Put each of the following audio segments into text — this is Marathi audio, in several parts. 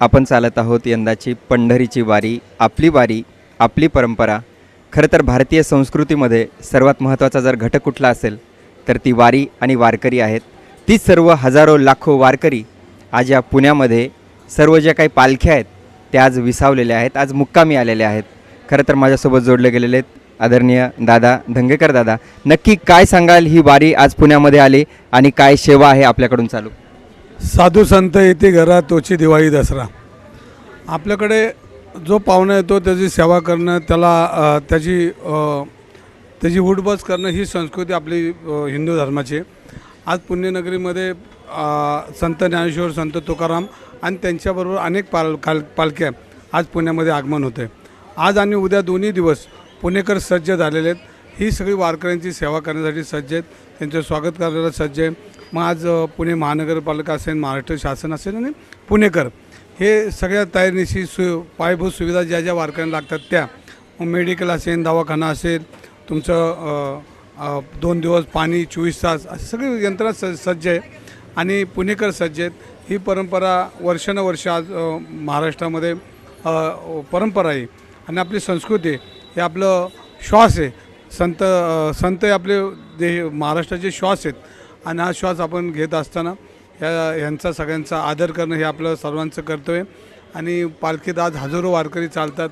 आपण चालत आहोत यंदाची पंढरीची वारी आपली वारी आपली परंपरा. खरं तर भारतीय संस्कृतीमध्ये सर्वात महत्त्वाचा जर घटक कुठला असेल तर ती वारी आणि वारकरी आहेत. तीच सर्व हजारो लाखो वारकरी आज या पुण्यामध्ये सर्व ज्या काही पालख्या आहेत त्या आज विसावलेल्या आहेत आज मुक्कामी आलेल्या आहेत. खरं तर माझ्यासोबत जोडले गेलेले आहेत आदरणीय दादा धंगेकर दादा. नक्की काय सांगाल ही वारी आज पुण्यामध्ये आली आणि काय सेवा आहे आपल्याकडून चालू? साधू संत येते घरा तोची दिवाळी दसरा. आपल्याकडे जो पाहुणा येतो त्याची सेवा करणं त्याला त्याची त्याची उठबस करणं ही संस्कृती आपली हिंदू धर्माची आज पुण्यनगरीमध्ये संत ज्ञानेश्वर संत तुकाराम आणि त्यांच्याबरोबर अनेक पाल काल पालख्या आज पुण्यामध्ये आगमन होते आज आणि उद्या दोन्ही दिवस पुणेकर सज्ज झालेले आहेत. ही सगळी वारकऱ्यांची सेवा करण्यासाठी सज्ज आहेत. त्यांचं स्वागत करायला सज्ज आहे. मग आज पुणे महानगरपालिका असेल महाराष्ट्र शासन असेल आणि पुणेकर हे सगळ्या तयारीनिशी सु पायाभूत सुविधा ज्या ज्या वारकऱ्यांना लागतात त्या. मेडिकल असेल दवाखाना असेल तुमचं दोन दिवस पाणी चोवीस तास असे सगळी यंत्रणा स सज्ज आहे आणि पुणेकर सज्ज आहेत. ही परंपरा वर्षानुवर्ष आज महाराष्ट्रामध्ये परंपरा आहे. आणि आपली संस्कृती हे आपलं श्वास आहे. संत संत हे आपले दे महाराष्ट्राचे श्वास आहेत. आणि हा श्वास आपण घेत असताना या ह्यांचा सगळ्यांचा आदर करणं हे आपलं सर्वांचं कर्तव्य आहे. आणि पालखीत आज हजारो वारकरी चालतात.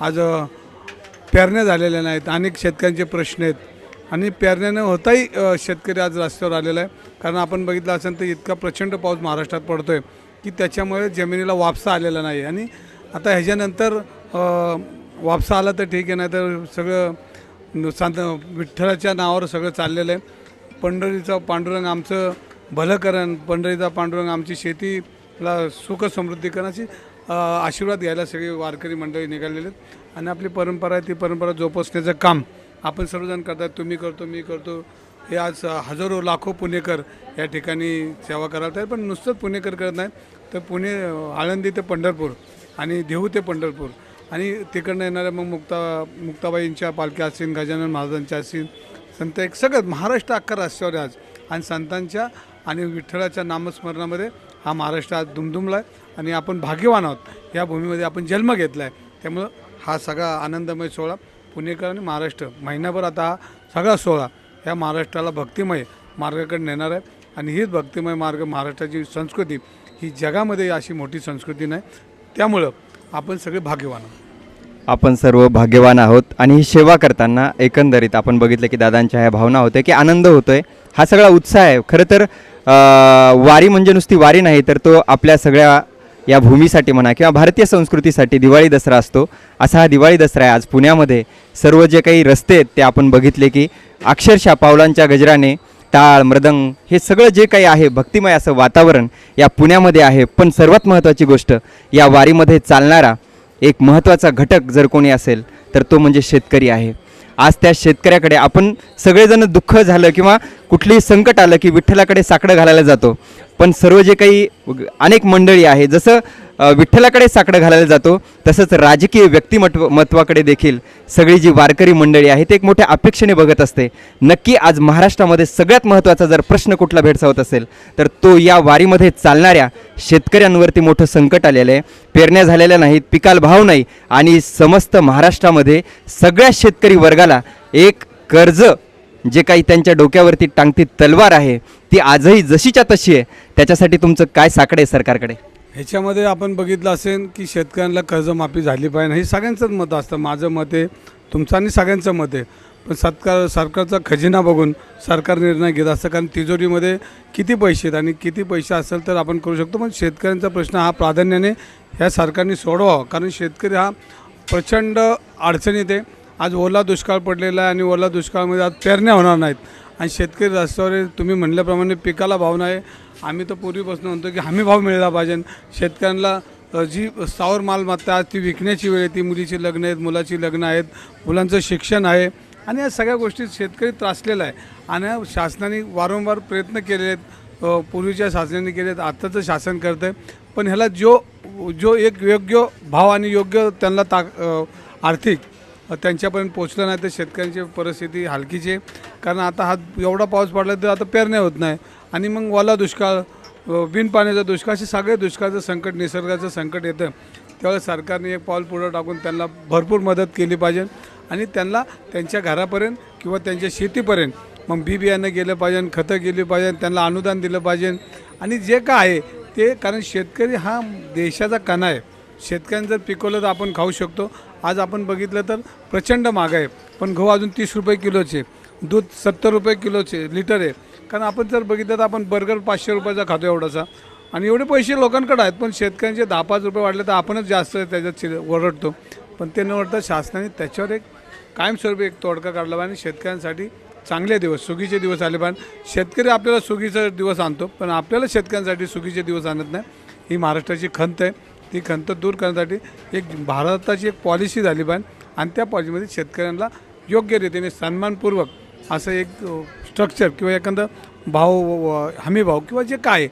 आज पेरण्या झालेल्या नाहीत. अनेक शेतकऱ्यांचे प्रश्न आहेत. आणि पेरण्यानं होताही शेतकरी आज रस्त्यावर आलेला आहे. कारण आपण बघितलं असेल तर इतका प्रचंड पाऊस महाराष्ट्रात पडतो आहे की त्याच्यामुळे जमिनीला वापसा आलेला नाही. आणि आता ह्याच्यानंतर वापसा आला तर ठीक आहे नाही तर सगळं नुकसान विठ्ठलाच्या नावावर सगळं चाललेलं आहे. पंढरीचा पांडुरंग आमचं भलं करण पंढरीचा पांडुरंग आमची शेतीला सुख समृद्धी करण्याची आशीर्वाद घ्यायला सगळी वारकरी मंडळी निघालेले आहेत. आणि आपली परंपरा आहे ती परंपरा जोपासण्याचं काम आपण सर्वजण करतात. तुम्ही करतो मी करतो. हे आज हजारो लाखो पुणेकर या ठिकाणी सेवा करायला तयार पण नुसतंच पुणेकर करत नाहीत. तर पुणे आळंदी ते पंढरपूर आणि देहू ते पंढरपूर. आणि तिकडनं येणाऱ्या मग मुक्ता मुक्ताबाईंच्या पालख्या असतील गजानन महाराजांच्या असतील संत एक सगळं महाराष्ट्र अख्खा रस्त्यावर आज. आणि संतांच्या आणि विठ्ठलाच्या नामस्मरणामध्ये हा महाराष्ट्र आज दुमदुमला आहे आणि आपण भाग्यवान आहोत. या भूमीमध्ये आपण जन्म घेतला आहे त्यामुळं हा सगळा आनंदमय सोहळा पुणेकर आणि महाराष्ट्र महिनाभर आता हा सगळा सोहळा ह्या महाराष्ट्राला भक्तिमय मार्गाकडे नेणार आहे. आणि हीच भक्तिमय मार्ग महाराष्ट्राची संस्कृती ही जगामध्ये अशी मोठी संस्कृती नाही. त्यामुळं आपण सगळे भाग्यवान आहोत. आपण सर्व भाग्यवान आहोत आणि ही सेवा करताना एकंदरीत आपण बघितलं की दादांच्या ह्या भावना होत्या की आनंद होतोय. हा सगळा उत्साह आहे. खरं तर वारी म्हणजे नुसती वारी नाही तर तो आपल्या सगळ्या या भूमीसाठी म्हणा किंवा भारतीय संस्कृतीसाठी दिवाळी दसरा असतो. असा हा दिवाळी दसरा आहे. आज पुण्यामध्ये सर्व जे काही रस्ते आहेत ते आपण बघितले की अक्षरशः पावलांच्या गजराने टाळ मृदंग हे सगळं जे काही आहे भक्तिमय असं वातावरण या पुण्यामध्ये आहे. पण सर्वात महत्त्वाची गोष्ट या वारीमध्ये चालणारा एक महत्त्वाचा घटक जर कोणी असेल तर तो म्हणजे शेतकरी आहे. आज त्या शेतकऱ्याकडे आपण सगळेजण दुःख झालं किंवा कुठलीही संकट आलं की विठ्ठलाकडे साकडं घालायला जातो. पण सर्व जे काही अनेक मंडळी आहे जसं विठ्ठलाकडे साकडं घालायला जातो. तसंच राजकीय व्यक्तिमत्व महत्त्वाकडे देखील सगळी जी वारकरी मंडळी आहे ते एक मोठ्या अपेक्षेने बघत असते. नक्की आज महाराष्ट्रामध्ये सगळ्यात महत्त्वाचा जर प्रश्न कुठला भेडसावत असेल तर तो या वारीमध्ये चालणाऱ्या शेतकऱ्यांवरती मोठं संकट आलेलं आहे. पेरण्या झालेल्या नाहीत पिकाला भाव नाही आणि समस्त महाराष्ट्रामध्ये सगळ्या शेतकरी वर्गाला एक कर्ज जे काही त्यांच्या डोक्यावरती टांगती तलवार आहे ती आजही जशीच्या तशी आहे. त्याच्यासाठी तुमचं काय साकडे आहे सरकारकडे? ह्याच्यामध्ये आपण बघितलं असेल की शेतकऱ्यांना कर्जमाफी झाली पाहिजे. हे सगळ्यांचंच मत असतं. माझं मत आहे तुमचं आणि सगळ्यांचं मत आहे. पण सरकार सरकारचा खजिना बघून सरकार निर्णय घेत असतं. कारण तिजोरीमध्ये किती पैसे आहेत आणि किती पैसे असेल तर आपण करू शकतो. पण शेतकऱ्यांचा प्रश्न हा प्राधान्याने ह्या सरकारने सोडवावा. कारण शेतकरी हा प्रचंड अडचणीत आहे. आज ओला दुष्काळ पडलेला आहे आणि ओला दुष्काळामध्ये आज पेरण्या होणार नाहीत. आणि शेतकरी रस्त्यावर तुम्ही म्हणल्याप्रमाणे पिकाला भाव नाही. आम्ही तर पूर्वीपासून म्हणतो की हमी भाव मिळाला पाहिजे. शेतकऱ्यांना जी स्थावर मालमत्ता आज ती विकण्याची वेळ आहे. ती मुलीची लग्न आहेत मुलाची लग्न आहेत मुलांचं शिक्षण आहे. आणि या सगळ्या गोष्टीत शेतकरी त्रासलेला आहे. आणि शासनाने वारंवार प्रयत्न केले आहेत. पूर्वीच्या शासनाने केले आहेत. आत्ताचं शासन करतं आहे. पण ह्याला जो जो एक योग्य भाव आणि योग्य त्यांना ता आर्थिक त्यांच्यापर्यंत पोचलं नाही तर शेतकऱ्यांची परिस्थिती हलकीची आहे. कारण आता हा एवढा पाऊस पडला तर आता पेरण्या होत नाही. आणि मग ओला दुष्काळ बिनपाण्याचा दुष्काळ असे सगळे दुष्काळाचं संकट निसर्गाचं संकट येतं. त्यावेळेस सरकारने एक पाऊल पुढं टाकून त्यांना भरपूर मदत केली पाहिजे. आणि त्यांना त्यांच्या घरापर्यंत किंवा त्यांच्या शेतीपर्यंत मग बी बियाणं गेलं पाहिजे खतं गेली पाहिजे त्यांना अनुदान दिलं पाहिजे. आणि जे काय आहे ते कारण शेतकरी हा देशाचा कणा आहे. शेतकऱ्यांनी जर पिकवलं तर आपण खाऊ शकतो. आज आपण बघितलं तर प्रचंड महाग आहे. पण गहू अजून तीस रुपये किलोचे. दूध सत्तर रुपये किलोचे लिटर आहे. कारण आपण जर बघितलं तर आपण बर्गर पाचशे रुपयाचा खातो एवढासा. आणि एवढे पैसे लोकांकडे आहेत पण शेतकऱ्यांचे दहा पाच रुपये वाढले तर आपणच जास्त त्याच्यात चिर- ओरडतो. पण ते न वाटतं शासनाने त्याच्यावर एक कायमस्वरूपी एक तोडका काढला पाहिजे आणि शेतकऱ्यांसाठी चांगले दिवस सुगीचे दिवस आले पाहिजे. शेतकरी आपल्याला सुगीचा दिवस आणतो पण आपल्याला शेतकऱ्यांसाठी सुगीचे दिवस आणत नाही. ही महाराष्ट्राची खंत आहे. ती खंत दूर करण्यासाठी एक भारताची एक पॉलिसी झाली पाहिजे. आणि त्या पॉलिसीमध्ये शेतकऱ्यांना योग्य रीतीने सन्मानपूर्वक असं एक स्ट्रक्चर किंवा एखादं भाव हमीभाव किंवा जे काय आहे,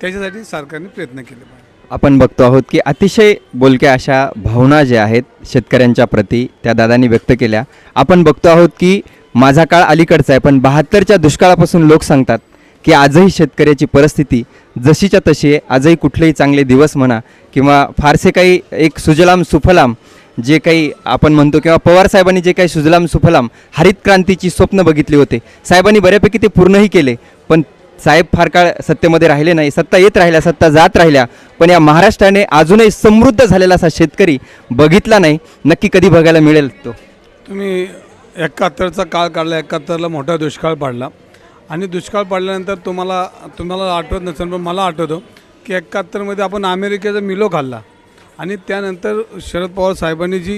त्याच्यासाठी सरकारने प्रयत्न केले पाहिजे. आपण बघतो आहोत की अतिशय बोलक्या अशा भावना ज्या आहेत शेतकऱ्यांच्या प्रती त्या दादांनी व्यक्त केल्या. आपण बघतो आहोत की माझा काळ अलीकडचा आहे पण बहात्तरच्या दुष्काळापासून लोक सांगतात की आजही शेतकऱ्याची परिस्थिती जशीच्या तशी आहे. आजही कुठलेही चांगले दिवस म्हणा किंवा फारसे काही एक सुजलाम सुफलाम जे काही आपण म्हणतो किंवा पवार साहेबांनी जे काही सुजलाम सुफलाम हरित क्रांतीची स्वप्न बघितली होते. साहेबांनी बऱ्यापैकी ते पूर्णही केले पण साहेब फार काळ सत्तेमध्ये राहिले नाही. सत्ता येत राहिल्या सत्ता जात राहिल्या पण या महाराष्ट्राने अजूनही समृद्ध झालेला असा शेतकरी बघितला नाही. नक्की कधी बघायला मिळेल तो. तुम्ही एकाहत्तरचा काळ काढला एकाहत्तरला मोठा दुष्काळ पडला. आणि दुष्काळ पडल्यानंतर तुम्हाला तुम्हाला आठवत नसेल पण मला आठवतो की एकाहत्तरमध्ये आपण अमेरिकेचा मिलो खाल्ला. आणि त्यानंतर शरद पवार साहेबांनी जी